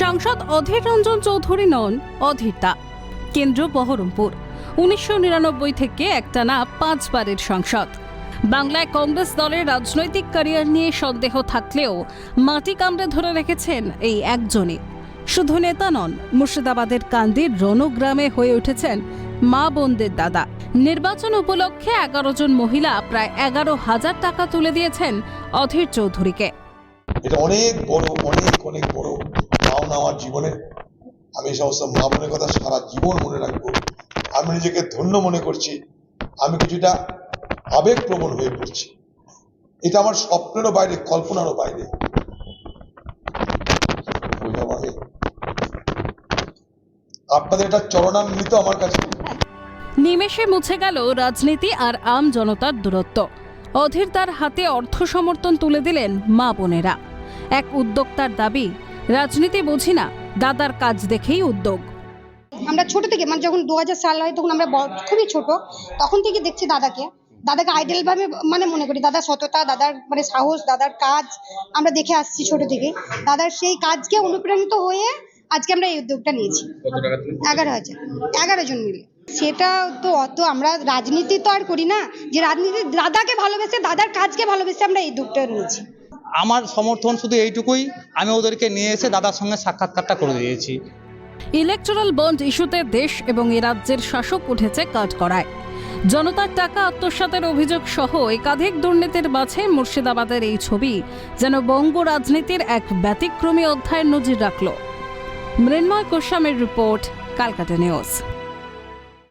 সাংসদ অধীর রঞ্জন চৌধুরী নন অধীরদা কেন্দ্র বহরমপুর। উনিশশো নিরানব্বই থেকে একটানা পাঁচবারের সংসদ। বাংলায় কংগ্রেস দলের রাজনৈতিক ক্যারিয়ার নিয়ে সন্দেহ থাকলেও মাটি কামড়ে ধরে রেখেছেন এই একজনই। শুধু নেতা নন, মুর্শিদাবাদের কান্দির রণগ্রামে হয়ে উঠেছেন মা বোনদের দাদা। নির্বাচন উপলক্ষে এগারো জন মহিলা প্রায় এগারো হাজার টাকা তুলে দিয়েছেন অধীর চৌধুরীকে। এটা অনেক বড়, অনেক অনেক বড় পাওনা আমার জীবনে। আমি এই সমস্ত মা বোনের কথা সারা জীবন মনে রাখব। আমি নিজেকে ধন্য মনে করছি। আমি কিছুটা আবেগপ্রবণ হয়ে পড়ছি। এটা আমার স্বপ্নেরও বাইরে, কল্পনারও বাইরে। আপনাদের এটা চরণামৃত আমার কাছে। নিমেষে মুছে গেল রাজনীতি আর আম জনতার দূরত্ব। অধীর তার হাতে অর্থ সমর্থন তুলে দিলেন মা বোনেরা। এক উদ্যোক্তার দাবি রাজনীতি বুঝি না দাদার কাজ দেখেই উদ্যোগ। আমরা ছোট থেকে মানে যখন দু হাজার সাল হয় তখন আমরা খুবই ছোট তখন থেকে দেখছি দাদাকে। দাদাকে আইডেল ভাবে মানে মনে করি দাদার সততা দাদার মানে সাহস দাদার কাজ আমরা দেখে আসছি ছোট থেকে। দাদার সেই কাজকে অনুপ্রাণিত হয়ে আজকে আমরা এই উদ্যোগটা নিয়েছি। এগারো হাজার। এগারো জন মিলে। সেটা তো অত আমরা রাজনীতি তো আর করি না যে রাজনীতি দাদাকে ভালোবেসে দাদার কাজকে ভালোবেসে আমরা এই উদ্যোগটা নিয়েছি। আমার সমর্থন শুধু এইটুকুই, আমি ওদেরকে নিয়ে এসে দাদার সঙ্গে সাক্ষাৎকারটা করে দিয়েছি। ইলেকট্রাল বন্ড ইস্যুতে দেশ এবং এ রাজ্যের শাসক উঠেছে কাঠকড়ায় জনতার টাকা আত্মসাতের অভিযোগ সহ একাধিক দুর্নীতির মাঝে মুর্শিদাবাদের এই ছবি, যেন বঙ্গ রাজনীতির এক ব্যতিক্রমী অধ্যায়ের নজির রাখল। মৃন্ময় কোশ্যামের রিপোর্ট কালকাটা নিউজ।